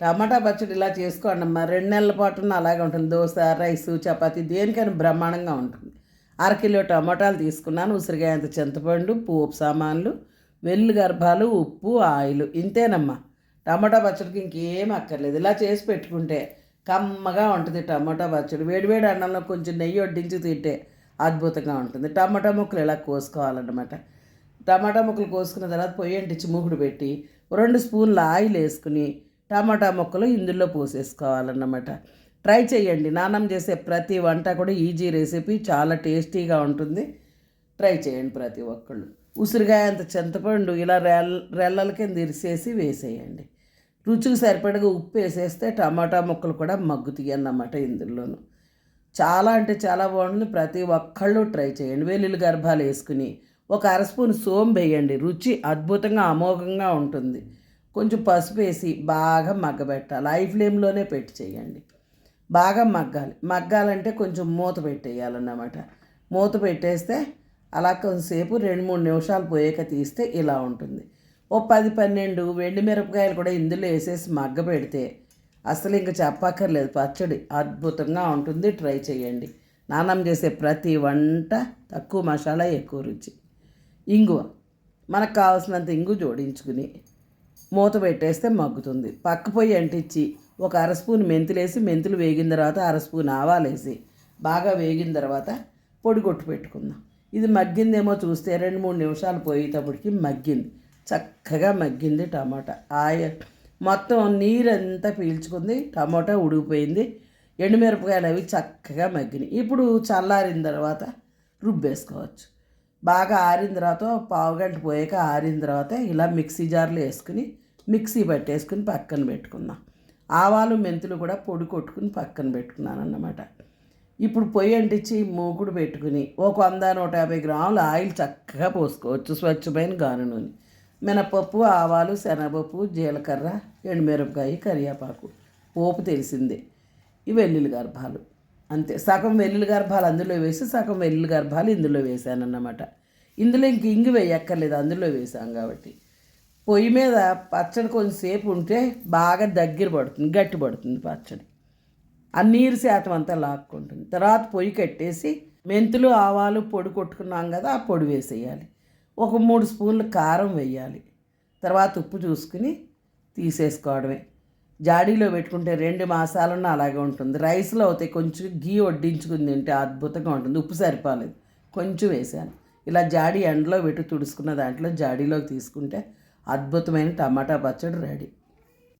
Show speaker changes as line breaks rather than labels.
టమాటా పచ్చడి ఇలా చేసుకోండి అమ్మా. రెండు నెలల పాటు అలాగే ఉంటుంది. దోశ రైస్ చపాతి దేనికైనా బ్రహ్మాండంగా ఉంటుంది. అరకిలో టమాటాలు తీసుకున్నాను. ఉసిరికాయ అంత చింతపండు పోపు సామాన్లు వెల్లు గర్భాలు ఉప్పు ఆయిల్. ఇంతేనమ్మా. టమాటా పచ్చడికి ఇంకేం అక్కర్లేదు. ఇలా చేసి పెట్టుకుంటే కమ్మగా ఉంటుంది టమాటా పచ్చడి. వేడివేడి అన్నంలో కొంచెం నెయ్యి వడ్డించి తింటే అద్భుతంగా ఉంటుంది. టమాటా ముక్కలు ఇలా కోసుకోవాలన్నమాట. టమాటా ముక్కలు కోసుకున్న తర్వాత పొయ్యి అంటించి మూకుడు పెట్టి రెండు స్పూన్ల ఆయిల్ వేసుకుని టమాటా ముక్కలు ఇందులో పోసేసుకోవాలన్నమాట. ట్రై చేయండి నానం చేసే ప్రతి వంట కూడా ఈజీ రెసిపీ చాలా టేస్టీగా ఉంటుంది. ట్రై చేయండి ప్రతి ఒక్కళ్ళు. ఉసిరికాయ అంత చింతపండు ఇలా రెల్ రెల్లల కింద ఇరిసేసి వేసేయండి. రుచికి సరిపడగా ఉప్పు వేసేస్తే టమాటా ముక్కలు కూడా మగ్గుతాయి అన్నమాట ఇందులోను. చాలా అంటే చాలా బాగుంటుంది. ప్రతి ఒక్కళ్ళు ట్రై చేయండి వెల్లుల్లి గర్భాలు వేసుకుని ఒక అర స్పూన్ సోంపు వేయండి రుచి అద్భుతంగా అమోఘంగా ఉంటుంది. కొంచెం పసుపు వేసి బాగా మగ్గబెట్టాలి. హై ఫ్లేమ్లోనే పెట్టి చేయండి. బాగా మగ్గాలి. మగ్గాలంటే కొంచెం మూత పెట్టేయాలన్నమాట. మూత పెట్టేస్తే అలా కొంతసేపు రెండు మూడు నిమిషాలు పోయాక తీస్తే ఇలా ఉంటుంది. ఓ పది పన్నెండు వెండి మిరపకాయలు కూడా ఇందులో వేసేసి మగ్గ పెడితే అసలు ఇంకా చెప్పక్కర్లేదు. పచ్చడి అద్భుతంగా ఉంటుంది. ట్రై చేయండి. నానం చేసే ప్రతి వంట తక్కువ మసాలా ఎక్కువ రుచి. ఇంగువ. మనకు కావాల్సినంత ఇంగు జోడించుకుని మూత పెట్టేస్తే మగ్గుతుంది. పక్క పొయ్యి అంటించి ఒక అర స్పూన్ మెంతులు మెంతులు వేగిన తర్వాత అర స్పూన్ బాగా వేగిన తర్వాత పొడి కొట్టు పెట్టుకుందాం. ఇది మగ్గిందేమో చూస్తే రెండు మూడు నిమిషాలు పోయేటప్పటికి మగ్గింది. చక్కగా మగ్గింది టమాటా. ఆయ మొత్తం నీరంతా పీల్చుకుంది. టమాటా ఉడికిపోయింది. ఎండుమిరపకాయలు అవి చక్కగా మగ్గినాయి. ఇప్పుడు చల్లారిన తర్వాత రుబ్బేసుకోవచ్చు. బాగా ఆరిన తర్వాత పావు గంట పోయాక ఆరిన తర్వాత ఇలా మిక్సీ జార్లో వేసుకుని మిక్సీ పట్టేసుకుని పక్కన పెట్టుకుందాం. ఆవాలు మెంతులు కూడా పొడి కొట్టుకుని పక్కన పెట్టుకున్నాను అన్నమాట. ఇప్పుడు పొయ్యి అంటించి మూకుడు పెట్టుకుని ఒక వంద నూట యాభై గ్రాముల ఆయిల్ చక్కగా పోసుకోవచ్చు. స్వచ్ఛమైన గాను నూనె. మినపప్పు ఆవాలు శనగపప్పు జీలకర్ర ఎండుమిరపకాయ కరివేపాకు. పోపు తెలిసిందే. ఈ వెల్లుల్లి గర్భాలు. అంతే. సగం వెల్లుల్లి గర్భాలు అందులో వేసి సగం వెల్లుల్లి గర్భాలు ఇందులో వేసానన్నమాట. ఇందులో ఇంక ఇంగు వేయక్కర్లేదు అందులో వేసాం కాబట్టి. పొయ్యి మీద పచ్చడి కొంచెంసేపు ఉంటే బాగా దగ్గర పడుతుంది గట్టి పడుతుంది పచ్చడి. ఆ నీరు శాతం అంతా లాక్కుంటుంది. తర్వాత పొయ్యి కట్టేసి మెంతులు ఆవాలు పొడి కొట్టుకున్నాం కదా ఆ పొడి వేసేయాలి. ఒక మూడు స్పూన్లు కారం వేయాలి. తర్వాత ఉప్పు చూసుకుని తీసేసుకోవడమే. జాడీలో పెట్టుకుంటే రెండు మాసాలన్నా అలాగే ఉంటుంది. రైస్లో అయితే కొంచెం గీ వడ్డించుకుని తింటే అద్భుతంగా ఉంటుంది. ఉప్పు సరిపోలేదు. కొంచెం వేసాను. ఇలా జాడీ ఎండలో పెట్టి తుడుచుకున్న దాంట్లో జాడీలోకి తీసుకుంటే అద్భుతమైన టమాటా పచ్చడి రెడీ.